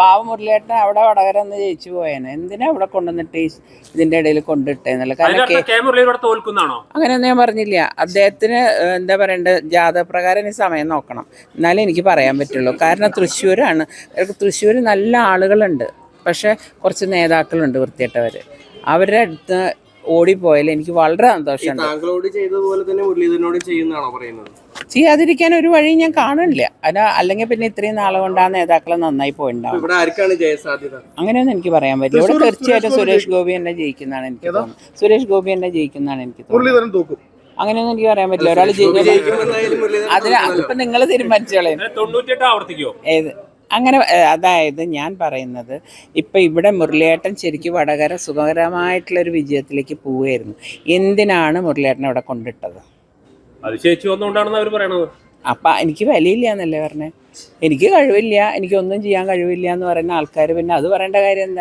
പാവ മുരളിയേട്ടൻ അവിടെ വടകര ഒന്ന് ജയിച്ചു പോയേനെ. എന്തിനാ അവിടെ കൊണ്ടുവന്നിട്ട് ഈ ഇതിന്റെ ഇടയിൽ കൊണ്ടിട്ടേന്നല്ല? കാരണം കെ തോൽക്കുന്നാണോ അങ്ങനെയൊന്നും ഞാൻ പറഞ്ഞില്ല. അദ്ദേഹത്തിന് ഏഹ്, എന്താ പറയണ്ടത് ജാതകപ്രകാരം ഇനി സമയം നോക്കണം. എന്നാലേ എനിക്ക് പറയാൻ പറ്റുള്ളൂ. കാരണം തൃശ്ശൂരാണ്. തൃശ്ശൂർ നല്ല ആളുകളുണ്ട്. പക്ഷെ കുറച്ച് നേതാക്കളുണ്ട് വൃത്തിയിട്ടവർ അവരുടെ അടുത്ത് ഓടിപ്പോയാൽ എനിക്ക് വളരെ സന്തോഷമുണ്ട്. താങ്കളോട് ചെയ്തതുപോലെ തന്നെ മുരളീധരനോട് ചെയ്യുന്നതാണോ പറയുന്നത്? ചെയ്യാതിരിക്കാൻ ഒരു വഴി ഞാൻ കാണില്ല അല്ല അല്ലെങ്കിൽ പിന്നെ ഇത്രയും നാളെ കൊണ്ട് ആ നേതാക്കളെ നന്നായി പോയിണ്ടാവും. ഇവിടെ ആർക്കാണ് ജയസാധ്യത? അങ്ങനെയൊന്നും എനിക്ക് പറയാൻ പറ്റില്ല. ഇവിടെ തീർച്ചയായിട്ടും സുരേഷ് ഗോപി. തന്നെ ജയിക്കുന്നതാണ് എനിക്ക് തോന്നുന്നത്. സുരേഷ് ഗോപി തന്നെ ജയിക്കുന്നതാണ് എനിക്ക് തോന്നുന്നത്. മുരളീധരൻ തോക്കും. അങ്ങനെയൊന്നും എനിക്ക് പറയാൻ പറ്റില്ല. ഒരാൾ ജയിക്കും അതിന് അതിപ്പോ നിങ്ങൾ തീരുമാനിച്ചോളേ. തൊണ്ണൂറ്റെട്ട് ആവർത്തിക്കോ ഏത്? അങ്ങനെ അതായത് ഞാൻ പറയുന്നത് ഇപ്പൊ ഇവിടെ മുരളിയേട്ടൻ ശരിക്കും വടകര സുഖകരമായിട്ടുള്ള ഒരു വിജയത്തിലേക്ക് പോവുകയായിരുന്നു. എന്തിനാണ് മുരളിയേട്ടൻ ഇവിടെ കൊണ്ടിട്ടത്? അത് ചേച്ചി വന്നുകൊണ്ടാണെന്ന് അവർ പറയണത്. അപ്പം എനിക്ക് വിലയില്ല എന്നല്ലേ പറഞ്ഞേ? എനിക്ക് കഴിവില്ല എനിക്കൊന്നും ചെയ്യാൻ കഴിവില്ല എന്ന് പറയുന്ന ആൾക്കാർ പിന്നെ അത് പറയേണ്ട കാര്യം എന്താ?